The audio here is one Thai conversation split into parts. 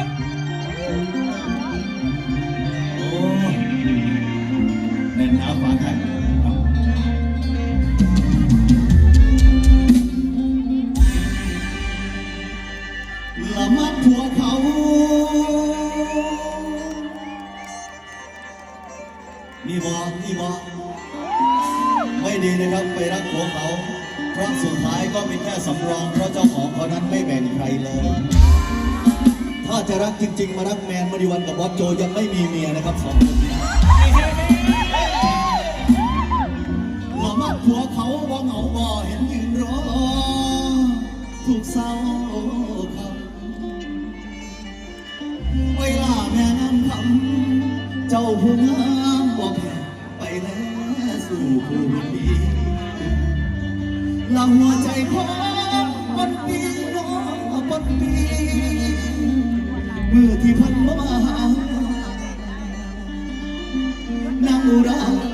โลับละมัดหัเขา นี่บอกนี่บไม่ดีนะครับไปรักหัวเขา เพราะสุดท้ายก็เป็นแค่สำรอง เพราะเจ้าของเขานั้นไม่แบ่งใครเลย ถ้าจะรักจริง ๆ มารักแมนมาณีวันกับบอสโจยังไม่มีเมียนะครับสองคนนี้หมาผัวเขาว่าเหงาบ่เห็นยืนรอถูกเศร้าคำเวลาแม่น้ำคำเจ้าผู้งามบอกแผ่ไปแล้วสู่ผู้ดีแล้วหัวใจขอ cura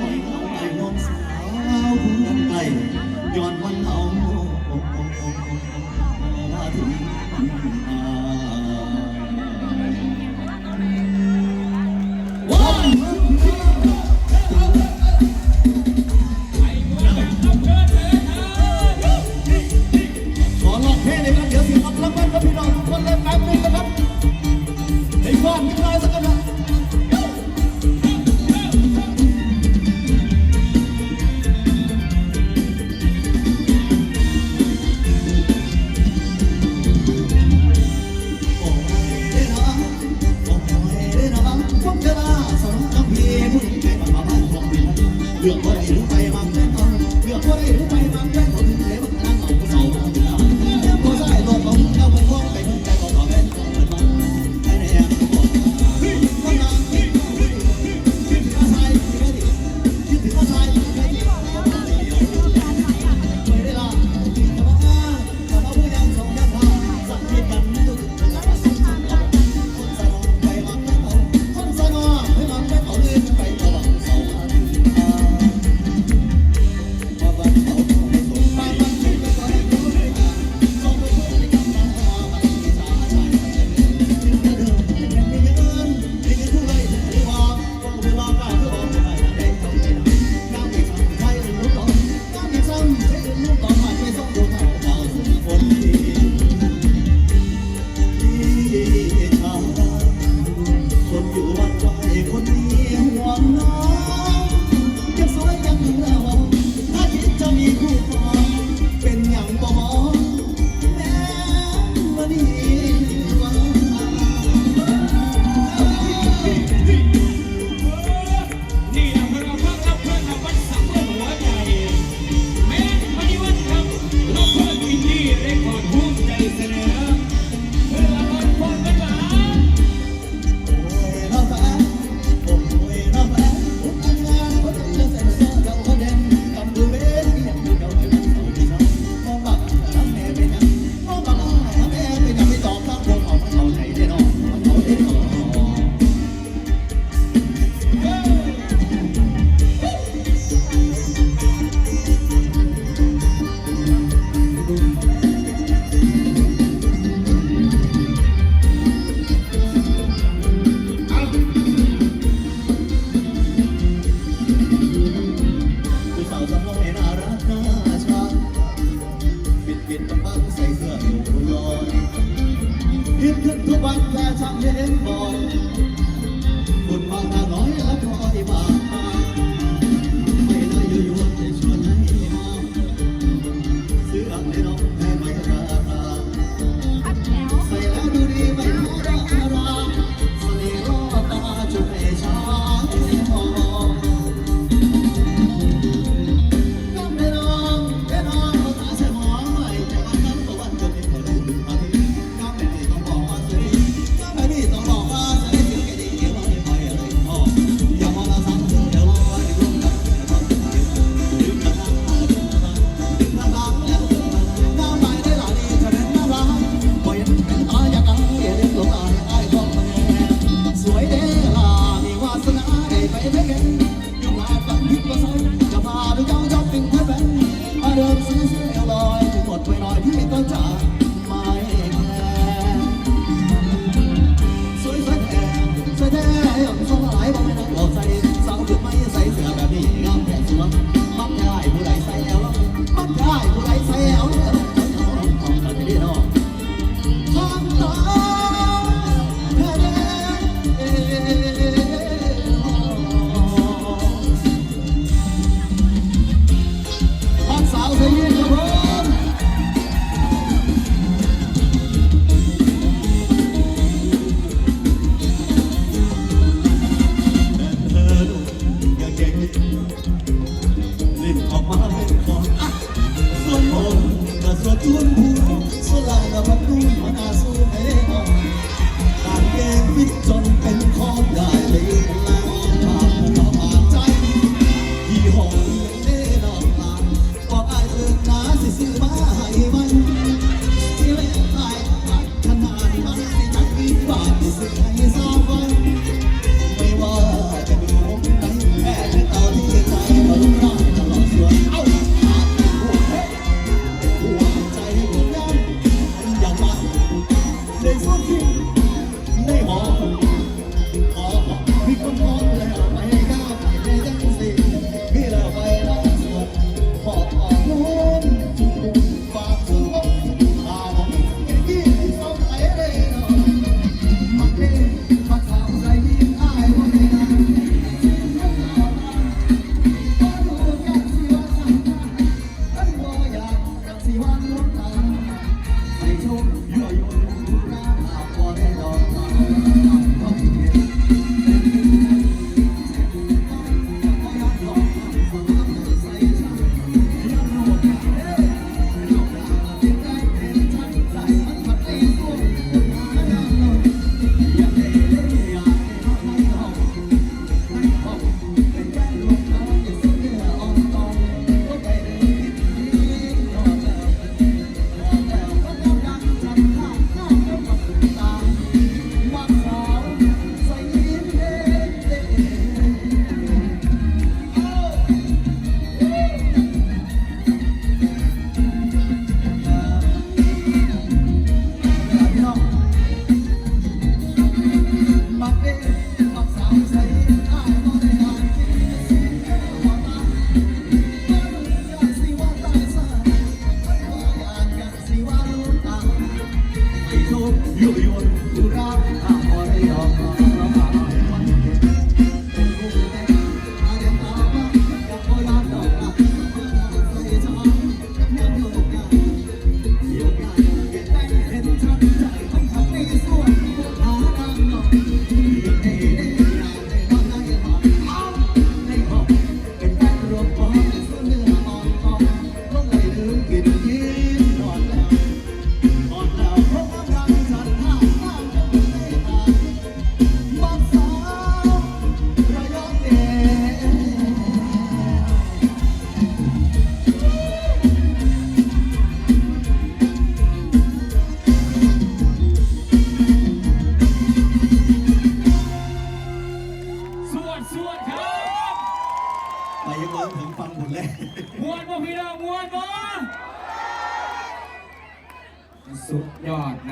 Oh.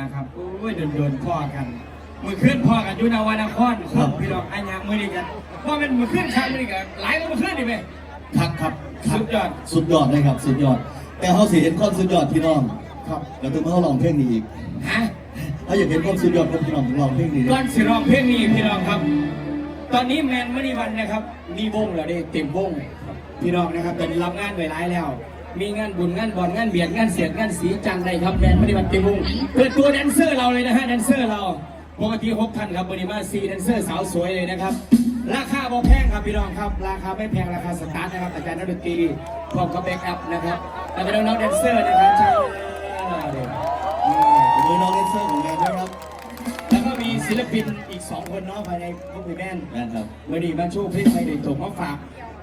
นะครับโอ้ยเดินเดินๆพ่อกันมือขึ้นพ่อกันอยู่นาวานครครับพี่น้องอันยังมือนี้กันว่ามันมือขึ้นครั้งมือนี้กันหลายก็มือขึ้นดิไหมครับครับครับสุดยอดสุดยอดเลยครับ สุดยอด แต่เขาสิเห็นความสุดยอดพี่น้องครับแล้วถึงเขาลองเพลงนี้อีกฮะถ้าอยากเห็นความสุดยอดของพี่น้องลองเพลงนี้ก่อนสิร้องเพลงนี้พี่น้องครับ ตอนนี้แมนมณีวันนะครับ มีวงแล้วได้เต็มวงพี่น้องนะครับตอนนี้รับงานไว้หลายแล้ว มีงานบุญงานบอลงานเบียดงานเสียดงานสีจังใดครับแมนมณีวันเต็มวงเปิดตัวแดนเซอร์เราเลยนะฮะแดนเซอร์เราปกติหกพันครับวันนี้มาซีแดนเซอร์สาวสวยเลยนะครับ ราคาบ่แพงครับพี่น้องครับ ราคาไม่แพงราคาสตาร์ทนะครับอาจารย์นักดนตรีพร้อมกับแบ็กอัพนะครับแล้วก็น้องๆแดนเซอร์นะครับใช่นี่มือน้องเลนเซอร์ของแมนด้วยครับแล้วก็มีศิลปินอีก2คนเนาะภายในพวกพี่แมนแมนครับเมื่อนี้มาโชว์เพลงไม่ได้ตกมาฝาก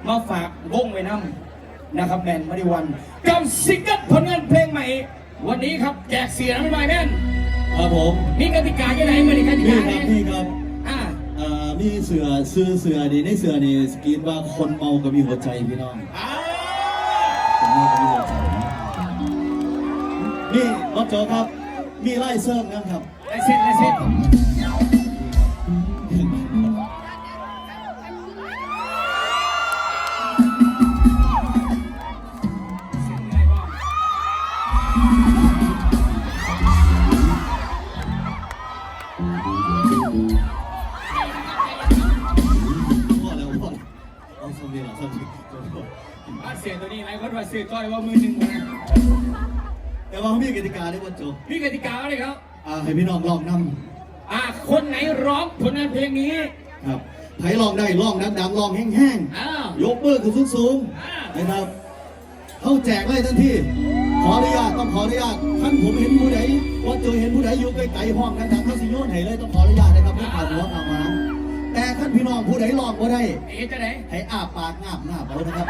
มาฝากวงไว้นำ นะครับแมนมาริวันกับซิงเกิลผลงานเพลงใหม่ วันนี้ครับแจกเสียงไม่ไหวแมนครับผมมีกติกาอย่างไรมาดิกตินี่กาครัเนี่บยนี่ครับอ่าเอ่อมีเสือซื้อเสือดีในเสือนี่สกรีนว่าคนเมาก็มีหัวใจพี่น้องอ่าคนเมาก็มีหัวใจนี่รถโจกครับมีไล่เซิร์ฟนะครับได้เสร็จได้เสร็ ไรก็ว่าเสียก้อยว่ามือหนึ่งนะแต่ว่าเขามีกติกาด้วยว่าโจมีกติกาอะไรครับ อ่าให้พี่น้องลองนอ่าคนไหนร้องผลงานเพลงนี้ำครับไผลองได้ลองดังๆลองแห้งอ้าว ๆยกมือขึ้นสูงอ่า ๆนะครับเขาแจกเลยทันทีขออนุญาตต้องขออนุญาตท่านผมเห็นผู้ใดว่าเจอเห็นผู้ใดอยู่ไกลๆห้องดังๆเขาสิโยนให้เลยต้องขออนุญาตนะครับไม่ขาดหัวขามาแต่ท่านพี่น้องผู้ใดลองบ่ได้ เอ๊ะจะไหนให้อ้าปากงาบหน้าเอานะครับ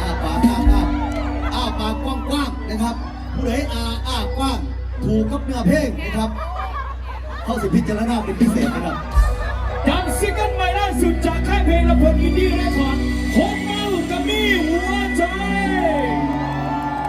อ้าปากงาบงาบอ้า ปากกว้างๆนะครับ ผู้ใดอาอ้ากว้าง ถูกกับเนื้อเพลงนะครับ เข้าสิพิจารณาเป็นพิเศษนะครับจากซิงเกิลใหม่ล่าสุดจากค่ายเพลงละเบิดอินดี้เรคคอร์ดหกเมากับมีหัวใจ